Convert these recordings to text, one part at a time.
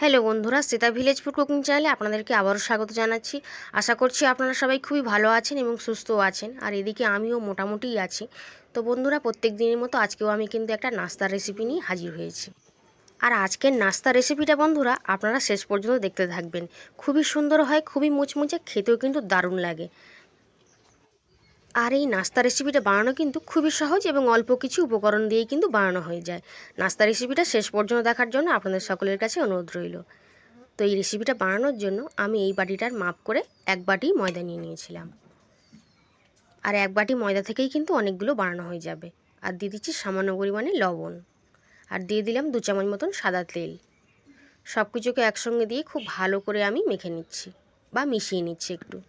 Hello বন্ধুরা Sita village food cooking চ্যানেলে আপনাদেরকে আবারও স্বাগত জানাচ্ছি। আশা করছি আপনারা সবাই খুবই ভালো আছেন এবং সুস্থও আছেন। আর এদিকে আমিও মোটামুটিই আছি। তো বন্ধুরা, প্রত্যেক দিনের মতো আজকেও আমি কিন্তু একটা নাস্তার রেসিপি নিয়ে হাজির হয়েছি। আর আজকের নাস্তার রেসিপিটা বন্ধুরা, আপনারা শেষ পর্যন্ত দেখতে থাকবেন। খুবই সুন্দর হয়, খুবই মুচমুচে, খেতেও কিন্তু দারুণ লাগে। আর এই নাস্তা রেসিপিটা বানানো কিন্তু খুবই সহজ এবং অল্প কিছু উপকরণ দিয়েই কিন্তু বানানো হয়ে যায়। নাস্তা রেসিপিটা শেষ পর্যন্ত দেখার জন্য আপনাদের সকলের কাছে অনুরোধ রইল। তো এই রেসিপিটা বানানোর জন্য আমি এই বাটিটার মাপ করে এক বাটি ময়দা নিয়ে নিয়েছিলাম। আর এক বাটি ময়দা থেকেই কিন্তু অনেকগুলো বানানো হয়ে যাবে। আর দিয়ে দিচ্ছি সামান্য পরিমাণে লবণ। আর দিয়ে দিলাম দু চামচ মতন সাদা তেল। সব কিছুকে একসঙ্গে দিয়ে খুব ভালো করে আমি মেখে নিচ্ছি বা মিশিয়ে নিচ্ছি একটু।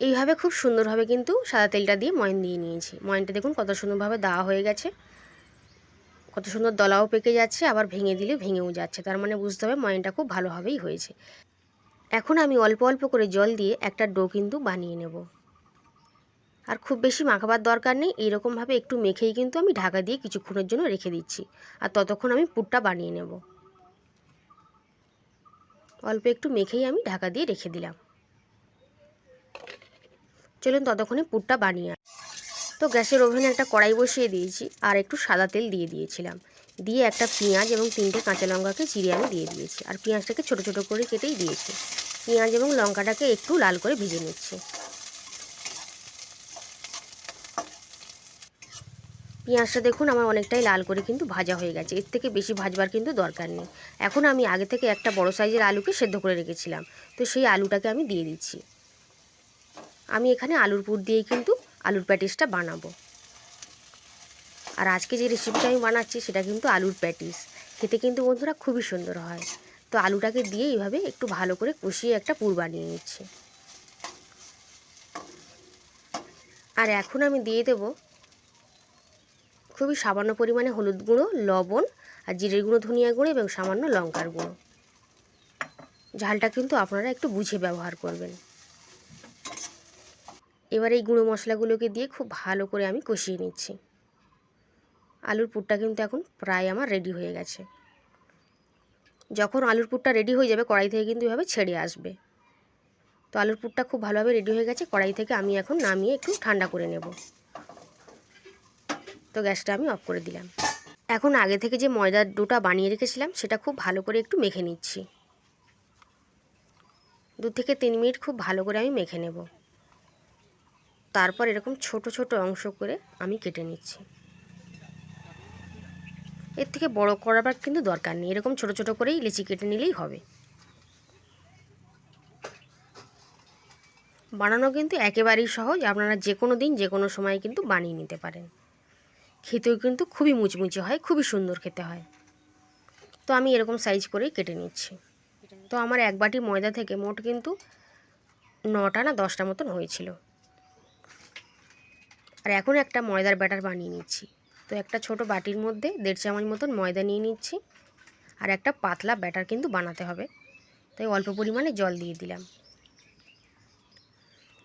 এইভাবে খুব সুন্দরভাবে কিন্তু সাদা তেলটা দিয়ে ময়ন দিয়ে নিয়েছি। ময়নটা দেখুন কত সুন্দরভাবে দেওয়া হয়ে গেছে। কত সুন্দর দলাও পেকে যাচ্ছে, আবার ভেঙে দিলে ভেঙেও যাচ্ছে। তার মানে বুঝতে হবে ময়নটা খুব ভালোভাবেই হয়েছে। এখন আমি অল্প অল্প করে জল দিয়ে একটা ডো কিন্তু বানিয়ে নেব। আর খুব বেশি মাখাবার দরকার নেই, এইরকমভাবে একটু মেখেই কিন্তু আমি ঢাকা দিয়ে কিছুক্ষণের জন্য রেখে দিচ্ছি। আর ততক্ষণ আমি পুরটা বানিয়ে নেব। অল্প একটু মেখেই আমি ঢাকা দিয়ে রেখে দিলাম। চলুন ততক্ষণে পুরটা বানিয়ে তো গ্যাসের ওভেনে একটা কড়াই বসিয়ে দিয়েছি আর একটু সাদা তেল দিয়ে দিয়েছিলাম। দিয়ে একটা পেঁয়াজ এবং তিনটে কাঁচা লঙ্কাকে চিড়ে আমি দিয়ে দিয়েছি আর পেঁয়াজটাকে ছোটো ছোটো করে কেটেই দিয়েছি। পেঁয়াজ এবং লঙ্কাটাকে একটু লাল করে ভেজে নিচ্ছে। পেঁয়াজটা দেখুন আমার অনেকটাই লাল করে কিন্তু ভাজা হয়ে গেছে। এর থেকে বেশি ভাজবার কিন্তু দরকার নেই। এখন আমি আগে থেকে একটা বড় সাইজের আলুকে সেদ্ধ করে রেখেছিলাম। তো সেই আলুটাকে আমি দিয়ে দিচ্ছি। আমি এখানে আলুর পুর দিয়েই কিন্তু আলুর প্যাটিসটা বানাবো। আর আজকে যে রেসিপিটা আমি বানাচ্ছি, সেটা কিন্তু আলুর প্যাটিস। খেতে কিন্তু বন্ধুরা খুবই সুন্দর হয়। তো আলুটাকে দিয়ে এইভাবে একটু ভালো করে কষিয়ে একটা পুর বানিয়ে নিচ্ছি। আর এখন আমি দিয়ে দেব খুবই সামান্য পরিমাণে হলুদ গুঁড়ো, লবণ আর জিরের গুঁড়ো, ধনিয়া গুঁড়ো এবং সামান্য লঙ্কার গুঁড়ো। ঝালটা কিন্তু আপনারা একটু বুঝে ব্যবহার করবেন। এবার এই গুঁড়ো মশলাগুলোকে দিয়ে খুব ভালো করে আমি কষিয়ে নিচ্ছি। আলুর পুরটা কিন্তু এখন প্রায় আমার রেডি হয়ে গেছে। যখন আলুর পুরটা রেডি হয়ে যাবে, কড়াই থেকে কিন্তু এভাবে ছেড়ে আসবে। তো আলুর পুরটা খুব ভালোভাবে রেডি হয়ে গেছে, কড়াই থেকে আমি এখন নামিয়ে একটু ঠান্ডা করে নেব। তো গ্যাসটা আমি অফ করে দিলাম। এখন আগে থেকে যে ময়দার ডোটা বানিয়ে রেখেছিলাম, সেটা খুব ভালো করে একটু মেখে নিচ্ছি। দু থেকে তিন মিনিট খুব ভালো করে আমি মেখে নেব। তারপর এরকম ছোট ছোট অংশ করে আমি কেটে নিচ্ছি। এর থেকে বড় করাবার কিন্তু দরকার নেই। এরকম ছোট ছোট করেই লিচি কেটে নিলেই হবে। বানানো কিন্তু একেবারেই সহজ। আপনারা যে কোনো দিন যে কোনো সময় কিন্তু বানিয়ে নিতে পারেন। খেতেও কিন্তু খুবই মুচমুচে হয়, খুবই সুন্দর খেতে হয়। তো আমি এরকম সাইজ করেই কেটে নিচ্ছি। তো আমার এক বাটি ময়দা থেকে মোট কিন্তু নটা না দশটা মতন হয়েছিল। আর এখন একটা ময়দার ব্যাটার বানিয়ে নিচ্ছি। তো একটা ছোট বাটির মধ্যে দেড় চামচ মতন ময়দা নিয়ে নিচ্ছি। আর একটা পাতলা ব্যাটার কিন্তু বানাতে হবে। তাই অল্প পরিমাণে জল দিয়ে দিলাম।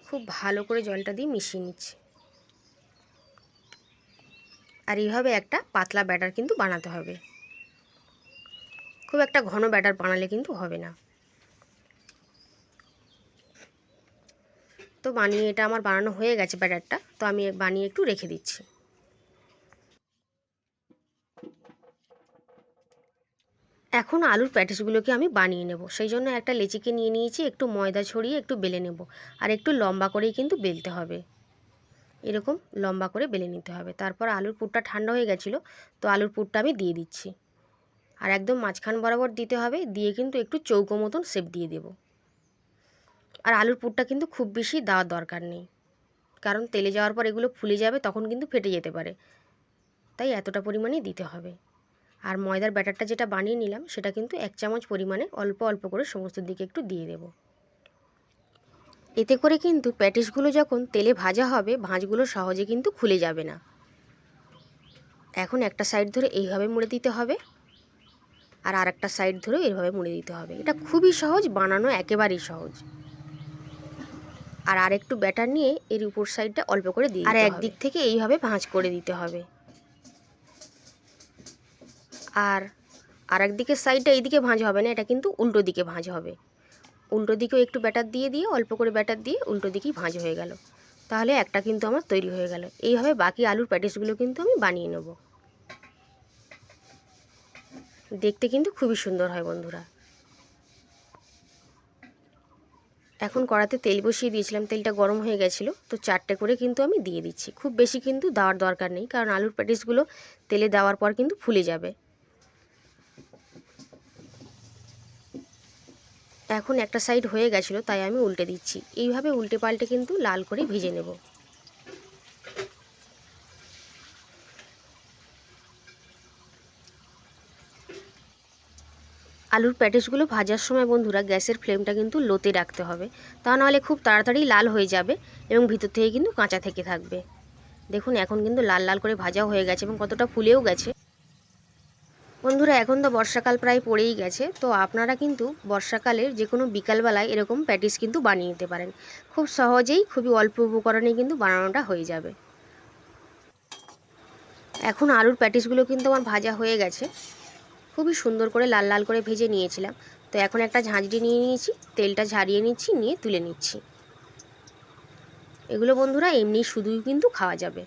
খুব ভালো করে জলটা দিয়ে মিশিয়ে নিচ্ছি। আর এইভাবে একটা পাতলা ব্যাটার কিন্তু বানাতে হবে। খুব একটা ঘন ব্যাটার বানালে কিন্তু হবে না। তো বানিয়ে এটা আমার বানানো হয়ে গেছে ব্যাটারটা, তো আমি বানিয়ে একটু রেখে দিচ্ছি। এখন আলুর প্যাটিসগুলোকে আমি বানিয়ে নেব, সেই জন্য একটা লেচিকে নিয়ে নিয়েছি, একটু ময়দা ছড়িয়ে একটু বেলে নেব, আর একটু লম্বা করেই কিন্তু বেলতে হবে। এরকম লম্বা করে বেলে নিতে হবে। তারপর আলুর পুরটা ঠান্ডা হয়ে গেছিল, তো আলুর পুরটা আমি দিয়ে দিচ্ছি। আর একদম মাঝখান বরাবর দিতে হবে, দিয়ে কিন্তু একটু চৌকো মতন শেপ দিয়ে দেবো। আর আলুর পুরটা কিন্তু খুব বেশি দেওয়ার দরকার নেই। কারণ তেলে যাওয়ার পর এগুলো ফুলে যাবে, তখন কিন্তু ফেটে যেতে পারে। তাই এতটা পরিমাণেই দিতে হবে। আর ময়দার ব্যাটারটা যেটা বানিয়ে নিলাম, সেটা কিন্তু এক চামচ পরিমাণে অল্প অল্প করে সমস্ত দিকে একটু দিয়ে দেব। এতে করে কিন্তু প্যাটিসগুলো যখন তেলে ভাজা হবে, ভাঁজগুলো সহজে কিন্তু খুলে যাবে না। এখন একটা সাইড ধরে এইভাবে মুড়ে দিতে হবে। আর আরেকটা সাইড ধরেও এইভাবে মুড়ে দিতে হবে। এটা খুবই সহজ, বানানো একেবারেই সহজ। আর আরেকটু ব্যাটার নিয়ে এর উপর সাইডটা অল্প করে দিয়ে আর একদিক থেকে এইভাবে ভাঁজ করে দিতে হবে। আর আর একদিকের সাইডটা এইদিকে ভাঁজ হবে না এটা কিন্তু উল্টো দিকে ভাঁজ হবে। উল্টো দিকেও একটু ব্যাটার দিয়ে দিয়ে অল্প করে ব্যাটার দিয়ে উল্টো দিকেই ভাঁজ হয়ে গেল। তাহলে একটা কিন্তু আমার তৈরি হয়ে গেল। এইভাবে বাকি আলুর প্যাটিসগুলো কিন্তু আমি বানিয়ে নেব। দেখতে কিন্তু খুবই সুন্দর হয় বন্ধুরা। এখন কড়াতে তেল বসিয়ে দিয়েছিলাম, তেলটা গরম হয়ে গেছিল, তো চারটে করে কিন্তু আমি দিয়ে দিচ্ছি। খুব বেশি কিন্তু দেওয়ার দরকার নেই, কারণ আলুর প্যাটিসগুলো তেলে দেওয়ার পর কিন্তু ফুলে যাবে। এখন একটা সাইড হয়ে গেছিল, তাই আমি উল্টে দিচ্ছি। এইভাবে উল্টে পাল্টে কিন্তু লাল করে ভেজে নেব। আলুর প্যাটিসগুলো ভাজার সময় বন্ধুরা গ্যাসের ফ্লেমটা কিন্তু লোতে রাখতে হবে। তা নাহলে খুব তাড়াতাড়ি লাল হয়ে যাবে এবং ভিতর থেকে কিন্তু কাঁচা থেকে থাকবে। দেখুন, এখন কিন্তু লাল লাল করে ভাজা হয়ে গেছে এবং কতটা ফুলেও গেছে। বন্ধুরা, এখন তো বর্ষাকাল প্রায় পড়েই গেছে, তো আপনারা কিন্তু বর্ষাকালের যে কোনো বিকালবেলায় এরকম প্যাটিস কিন্তু বানিয়ে নিতে পারেন। খুব সহজেই, খুবই অল্প উপকরণে কিন্তু বানানোটা হয়ে যাবে। এখন আলুর প্যাটিসগুলো কিন্তু আমার ভাজা হয়ে গেছে। খুবই সুন্দর করে লাল লাল করে ভেজে নিয়েছিলাম। তো এখন একটা ঝাঁঝরি নিয়ে নিয়েছি, তেলটা ঝারিয়ে নিচ্ছি, নিয়ে তুলে নিচ্ছি। এগুলো বন্ধুরা এমনি শুধুই কিন্তু খাওয়া যাবে।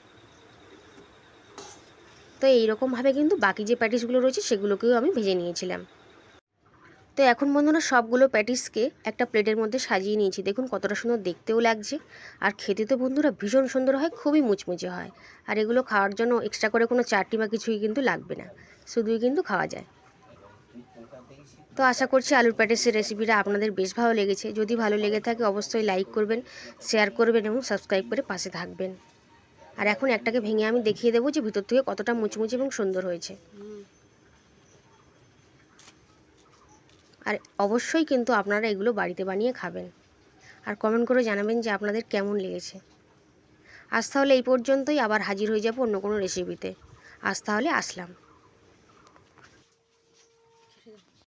তো এইরকমভাবে কিন্তু বাকি যে প্যাটিসগুলো রয়েছে সেগুলোকেও আমি ভেজে নিয়েছিলাম। তো এখন বন্ধুরা সবগুলো প্যাটিসকে একটা প্লেটের মধ্যে সাজিয়ে নিয়েছি। দেখুন কতটা সুন্দর দেখতেও লাগছে। আর খেতে তো বন্ধুরা ভীষণ সুন্দর হয়, খুবই মুচমুচে হয়। আর এগুলো খাওয়ার জন্য এক্সট্রা করে কোনো চাটনি বা কিছুই কিন্তু লাগবে না। শুধুই কিন্তু খাওয়া যায়। তো আশা করছি আলুর প্যাটিসের রেসিপিটা আপনাদের বেশ ভালো লেগেছে। যদি ভালো লেগে থাকে অবশ্যই লাইক করবেন শেয়ার করবেন এবং সাবস্ক্রাইব করে পাশে থাকবেন। আর এখন একটাকে ভেঙে আমি দেখিয়ে দেবো যে ভিতর থেকে কতটা মুচমুচে এবং সুন্দর হয়েছে। আর অবশ্যই কিন্তু আপনারা এগুলো বাড়িতে বানিয়ে খাবেন। আর কমেন্ট করে জানাবেন যে আপনাদের কেমন লেগেছে। আজ তাহলে এই পর্যন্তই, আবার হাজির হয়ে যাব অন্য কোনো রেসিপিতে আজ তাহলে আসলাম।